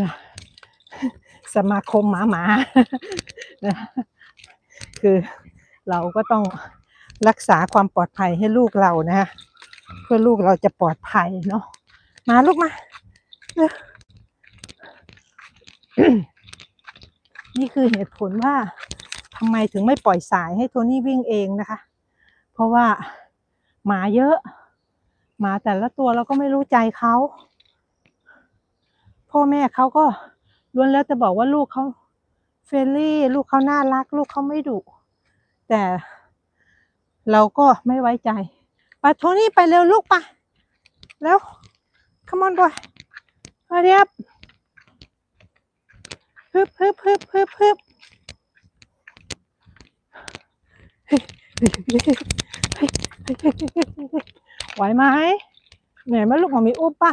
นะสมาคมหมาหมานะคือเราก็ต้องรักษาความปลอดภัยให้ลูกเรานะฮะเพื่อลูกเราจะปลอดภัยเนาะมาลูกมานี่คือเหตุผลว่าทำไมถึงไม่ปล่อยสายให้โทนี่วิ่งเองนะคะ เพราะว่าหมาเยอะ หมาแต่ละตัวเราก็ไม่รู้ใจเขา พ่อแม่เขาก็ล้วนแล้วแต่บอกว่าลูกเขาเฟรนลี่ ลูกเขาน่ารัก ลูกเขาไม่ดุแต่เราก็ไม่ไว้ใจไปโทนี่ไปเร็วลูกไปแล้ว come on boy hurry up ฮึบฮึบฮึบฮึบฮึบไหวไหมเหนื่อยไหมลูกของมีอุ้มปะ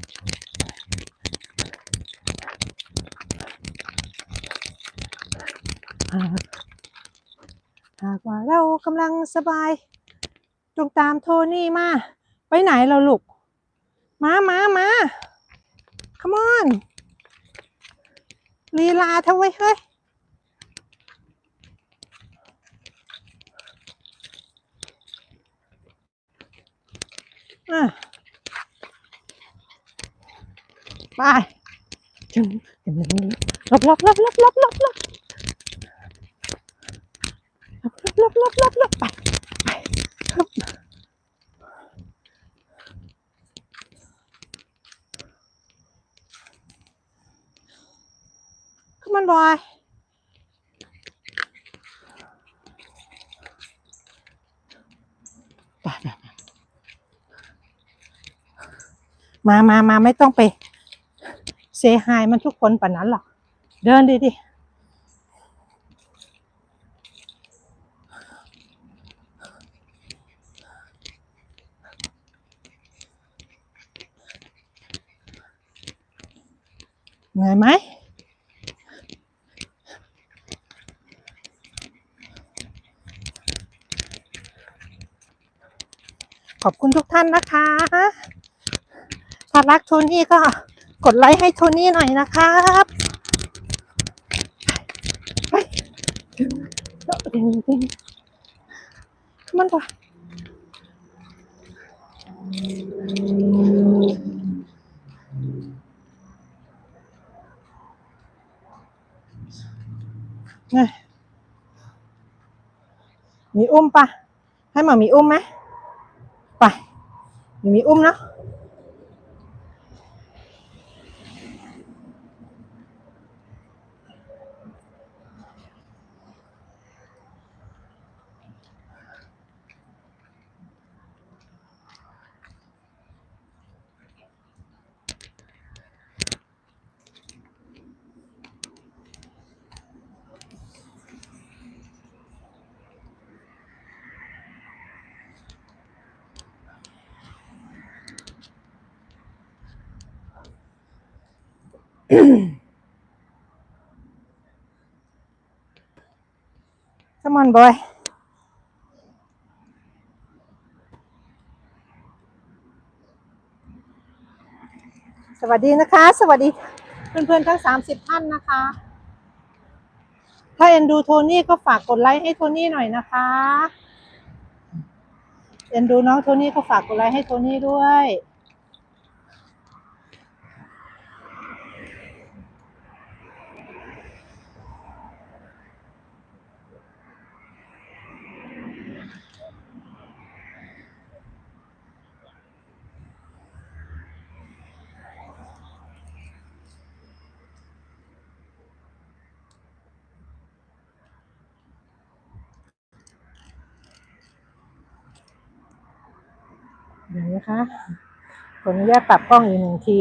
หากว่าเรากำลังสบาย จงตามโทนี่มา ไปไหนเราลูก มามามา come on ลีลาเธอไว้เฮ้ยไปจึงจึงลบลบลบลบลบลบ บลบลบลบลบไปไปฮึบขึ้นมันบอยไปมามามาไม่ต้องไปเซฮายมันทุกคนป่านนั้นหรอก เดินดิดิ เหนื่อยไหมขอบคุณทุกท่านนะคะถ้ารักโทนี่ก็กดไลค์ให้โทนี่หน่อยนะครับไปมันปะเนี่ย มีอุ้มปะให้หมามีอุ้มไหมไปมีมีอุ้มเนาะ Come on, boy. สวัสดีนะคะ สวัสดีเพื่อนๆทั้งสามสิบท่านนะคะ ถ้าเอ็นดูโทนี่ก็ฝากกดไลค์ให้โทนี่หน่อยนะคะเอ็นดูน้องโทนี่ก็ฝากกดไลค์ให้โทนี่ด้วย เห็นไหมคะขออนุญาตปรับกล้องอีกหนึ่งที